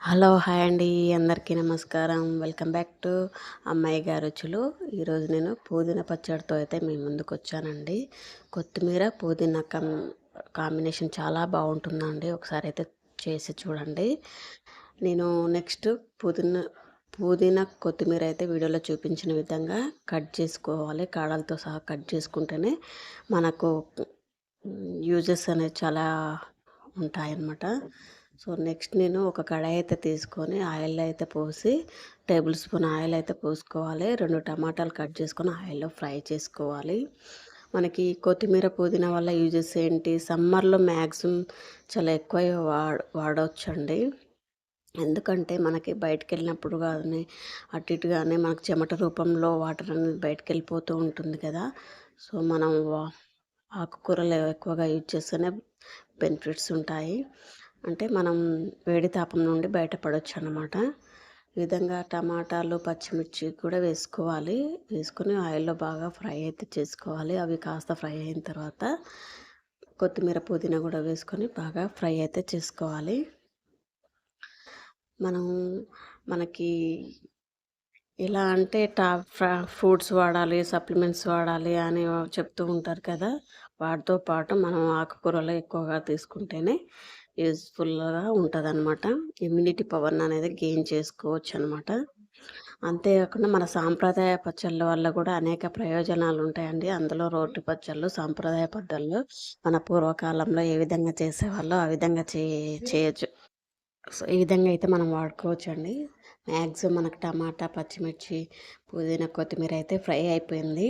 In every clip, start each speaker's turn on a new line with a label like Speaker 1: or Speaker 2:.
Speaker 1: Hello hi అండి అందరికీ నమస్కారం. వెల్కమ్ బ్యాక్ టు అమ్మాయి గారు రుచులు. ఈరోజు నేను పుదీనా పచ్చడితో అయితే మీ ముందుకు వచ్చానండి. కొత్తిమీర పుదీనా కం కాంబినేషన్ చాలా బాగుంటుందండి. ఒకసారి అయితే చేసి చూడండి. నేను నెక్స్ట్ పుదీనా పుదీనా కొత్తిమీర అయితే వీడియోలో చూపించిన విధంగా కట్ చేసుకోవాలి. కాడలతో సహా కట్ చేసుకుంటేనే మనకు యూజెస్ అనేది చాలా ఉంటాయన్నమాట. సో నెక్స్ట్ నేను ఒక కడాయి అయితే తీసుకొని ఆయిల్ అయితే పోసి టేబుల్ స్పూన్ ఆయిల్ అయితే పోసుకోవాలి. రెండు టమాటాలు కట్ చేసుకొని ఆయిల్లో ఫ్రై చేసుకోవాలి. మనకి కొత్తిమీర పుదీనా వల్ల యూజెస్ ఏంటి? సమ్మర్లో మ్యాక్సిమం చాలా ఎక్కువ వాడ వాడవచ్చండి ఎందుకంటే మనకి బయటకు వెళ్ళినప్పుడు కానీ అటు ఇటు కానీ మనకు చెమట రూపంలో వాటర్ అనేది బయటకు వెళ్ళిపోతూ ఉంటుంది కదా. సో మనం ఆకుకూరలు ఎక్కువగా యూజ్ చేస్తేనే బెనిఫిట్స్ ఉంటాయి. అంటే మనం వేడి తాపం నుండి బయటపడవచ్చు అన్నమాట ఈ విధంగా టమాటాలు పచ్చిమిర్చి కూడా వేసుకోవాలి. వేసుకొని ఆయిల్లో బాగా ఫ్రై అయితే చేసుకోవాలి. అవి కాస్త ఫ్రై అయిన తర్వాత కొత్తిమీర పుదీనా కూడా వేసుకొని బాగా ఫ్రై అయితే చేసుకోవాలి. మనం మనకి ఎలా అంటే టా ఫ్రూట్స్ వాడాలి సప్లిమెంట్స్ వాడాలి అని చెప్తూ ఉంటారు కదా. వాటితో పాటు మనం ఆకుకూరలు ఎక్కువగా తీసుకుంటేనే యూజ్ఫుల్గా ఉంటుంది అనమాట ఇమ్యూనిటీ పవర్ని అనేది గెయిన్ చేసుకోవచ్చు అనమాట అంతేకాకుండా మన సాంప్రదాయ పచ్చళ్ళ వల్ల కూడా అనేక ప్రయోజనాలు ఉంటాయండి. అందులో రోటి పచ్చళ్ళు సాంప్రదాయ పద్ధతులు మన పూర్వకాలంలో ఏ విధంగా చేసేవాళ్ళో ఆ విధంగా చే చేయొచ్చు. సో ఈ విధంగా అయితే మనం వాడుకోవచ్చు అండి మ్యాక్సిమం మనకు టమాటా పచ్చిమిర్చి పుదీనా కొత్తిమీర అయితే ఫ్రై అయిపోయింది.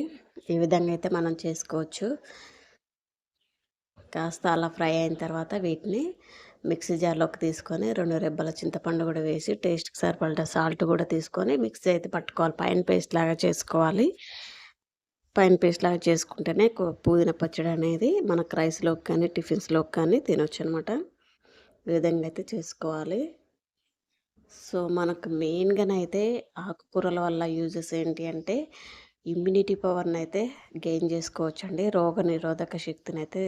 Speaker 1: ఈ విధంగా అయితే మనం చేసుకోవచ్చు. కాస్త అలా ఫ్రై అయిన తర్వాత వీటిని మిక్సీ జార్లోకి తీసుకొని రెండు రెబ్బల చింతపండు కూడా వేసి టేస్ట్కి సరిపడ సాల్ట్ కూడా తీసుకొని మిక్సీ అయితే పట్టుకోవాలి. పైన పేస్ట్ లాగా చేసుకోవాలి. పైన పేస్ట్ లాగా చేసుకుంటేనే పుదీనా పచ్చడి అనేది మనకు రైస్లోకి కానీ టిఫిన్స్లోకి కానీ తినొచ్చు అనమాట ఈ విధంగా అయితే చేసుకోవాలి. సో మనకు మెయిన్గానైతే ఆకుకూరల వల్ల యూజెస్ ఏంటి అంటే ఇమ్యూనిటీ పవర్ని అయితే గెయిన్ చేసుకోవచ్చండి. రోగ నిరోధక శక్తిని అయితే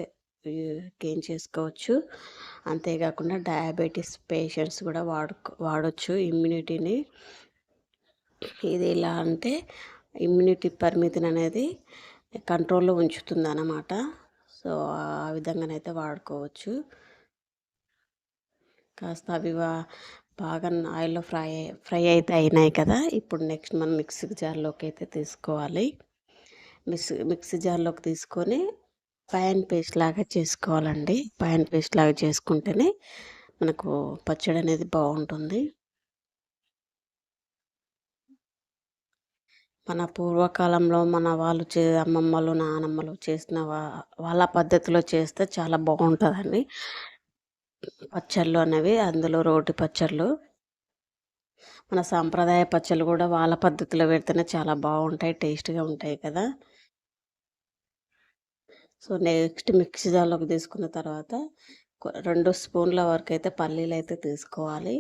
Speaker 1: గెయిన్ చేసుకోవచ్చు. అంతేకాకుండా డయాబెటీస్ పేషెంట్స్ కూడా వాడుకో వాడచ్చు ఇమ్యూనిటీని. ఇది ఎలా అంటే ఇమ్యూనిటీ పరిమితిని అనేది కంట్రోల్లో ఉంచుతుంది అన్నమాట సో ఆ విధంగానైతే వాడుకోవచ్చు. కాస్త అవి బాగా ఆయిల్లో ఫ్రై ఫ్రై అయితే అయినాయి కదా. ఇప్పుడు నెక్స్ట్ మనం మిక్సీ జార్లోకి అయితే తీసుకోవాలి. మిక్సీ మిక్సీ జార్లోకి తీసుకొని పైన్ పేస్ట్ లాగా చేసుకోవాలండి. పైన్ పేస్ట్ లాగా చేసుకుంటేనే మనకు పచ్చడి అనేది బాగుంటుంది. మన పూర్వకాలంలో మన వాళ్ళు చే అమ్మమ్మలు నానమ్మలు చేసిన వాళ్ళ పద్ధతిలో చేస్తే చాలా బాగుంటుందండి. పచ్చళ్ళు అనేవి అందులో రోటి పచ్చళ్ళు మన సాంప్రదాయ పచ్చళ్ళు కూడా వాళ్ళ పద్ధతిలో పెడితేనే చాలా బాగుంటాయి టేస్ట్గా ఉంటాయి కదా. సో నెక్స్ట్ మిక్సీ జార్లోకి తీసుకున్న తర్వాత రెండు స్పూన్ల వరకు అయితే పల్లీలు అయితే తీసుకోవాలి.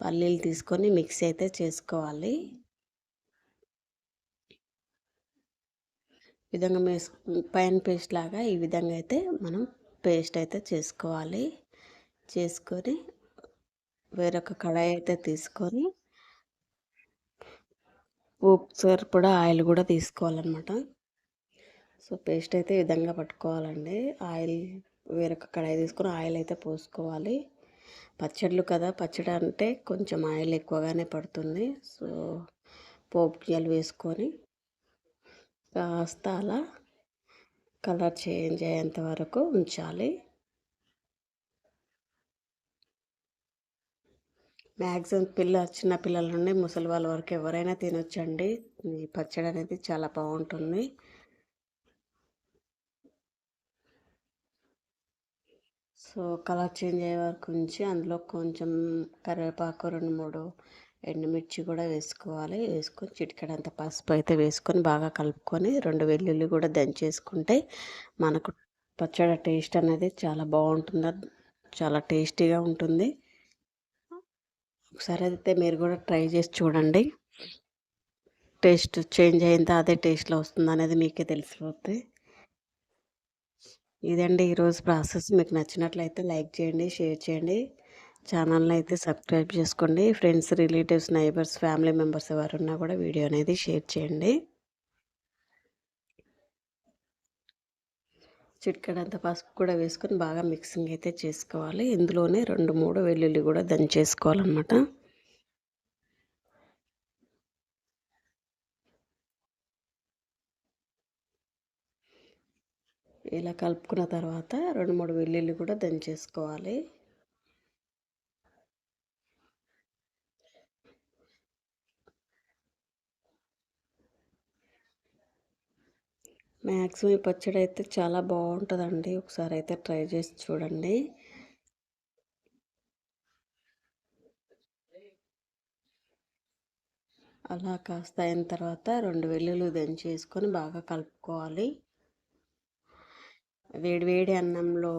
Speaker 1: పల్లీలు తీసుకొని మిక్సీ అయితే చేసుకోవాలి. విధంగా పైన పేస్ట్ లాగా ఈ విధంగా అయితే మనం పేస్ట్ అయితే చేసుకోవాలి. చేసుకొని వేరొక కడాయి అయితే తీసుకొని ఉప్పు సరిపడా ఆయిల్ కూడా తీసుకోవాలన్నమాట. సో పేస్ట్ అయితే ఈ విధంగా పట్టుకోవాలండి. ఆయిల్ వేరొక కడాయి తీసుకొని ఆయిల్ అయితే పోసుకోవాలి. పచ్చళ్ళు కదా పచ్చడి అంటే కొంచెం ఆయిల్ ఎక్కువగానే పడుతుంది. సో పోపు గియ్యలు వేసుకొని కాస్త అలా కలర్ చేంజ్ అయ్యేంత వరకు ఉంచాలి. మ్యాక్సిమం పిల్ల చిన్న పిల్లల నుండి ముసలి వాళ్ళ వరకు ఎవరైనా తినొచ్చండి. ఈ పచ్చడి అనేది చాలా బాగుంటుంది. సో కలర్ చేంజ్ అయ్యే వరకు ఉంచి అందులో కొంచెం కరివేపాకు రెండు మూడు ఎండుమిర్చి కూడా వేసుకోవాలి. వేసుకొని చిటికెడంత పసుపు అయితే వేసుకొని బాగా కలుపుకొని రెండు వెల్లుల్లి కూడా దంచేసుకుంటే మనకు పచ్చడి టేస్ట్ అనేది చాలా బాగుంటుంది. చాలా టేస్టీగా ఉంటుంది. ఒకసారి అయితే మీరు కూడా ట్రై చేసి చూడండి. టేస్ట్ చేంజ్ అయిన అదే టేస్ట్లో వస్తుంది అనేది మీకే తెలిసిపోతుంది ఇదండి ఈరోజు ప్రాసెస్. మీకు నచ్చినట్లయితే లైక్ చేయండి షేర్ చేయండి. ఛానల్ని అయితే సబ్స్క్రైబ్ చేసుకోండి. Friends relatives neighbours family members ఎవరున్నా కూడా వీడియో అనేది షేర్ చేయండి. చిట్కడంత పసుపు కూడా వేసుకొని బాగా మిక్సింగ్ అయితే చేసుకోవాలి. ఇందులోనే రెండు మూడు వెల్లుల్లి కూడా దంచేసుకోవాలన్నమాట. ఇలా కలుపుకున్న తర్వాత రెండు మూడు వెల్లుల్లి కూడా దంచేసుకోవాలి. మ్యాక్సిమం ఈ పచ్చడి అయితే చాలా బాగుంటుందండి. ఒకసారి అయితే ట్రై చేసి చూడండి. అలా కాస్త అయిన తర్వాత రెండు వెల్లుల్లి దంచేసుకొని బాగా కలుపుకోవాలి. వేడివేడి అన్నంలో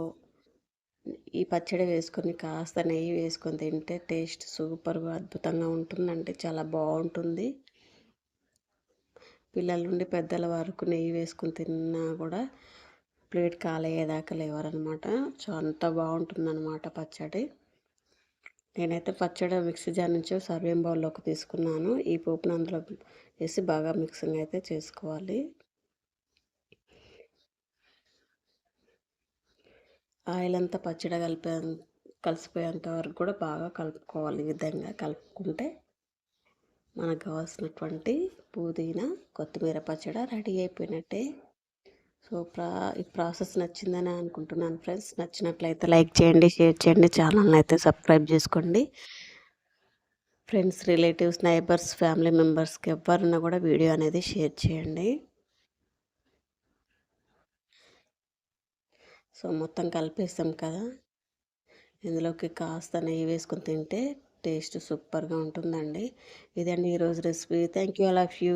Speaker 1: ఈ పచ్చడి వేసుకొని కాస్త నెయ్యి వేసుకొని తింటే టేస్ట్ సూపర్గా అద్భుతంగా ఉంటుందండి చాలా బాగుంటుంది. పిల్లల నుండి పెద్దల వరకు నెయ్యి వేసుకుని తిన్నా కూడా ప్లేట్ కాలేదాకా లేవరనమాట. అంత బాగుంటుందన్నమాట పచ్చడి. నేనైతే పచ్చడి మిక్సీ జార్ నుంచి సర్వేం బౌల్లోకి తీసుకున్నాను. ఈ పోపును అందులో వేసి బాగా మిక్సింగ్ అయితే చేసుకోవాలి. ఆయిల్ అంతా పచ్చడి కలిపే కలిసిపోయేంత వరకు కూడా బాగా కలుపుకోవాలి ఈ విధంగా కలుపుకుంటే. మనకు కావాల్సినటువంటి పుదీనా కొత్తిమీర పచ్చడి రెడీ అయిపోయినట్టే. సో ప్రా ఈ ప్రాసెస్ నచ్చిందని అనుకుంటున్నాను ఫ్రెండ్స్. నచ్చినట్లయితే లైక్ చేయండి షేర్ చేయండి ఛానల్ని అయితే సబ్స్క్రైబ్ చేసుకోండి. ఫ్రెండ్స్ రిలేటివ్స్ నైబర్స్ ఫ్యామిలీ మెంబర్స్కి ఎవరున్నా కూడా వీడియో అనేది షేర్ చేయండి. సో మొత్తం కలిపేస్తాం కదా. ఇందులోకి కాస్త నెయ్యి వేసుకొని తింటే టేస్ట్ సూపర్గా ఉంటుందండి. ఇదండి ఈరోజు recipe. Thank you all of you.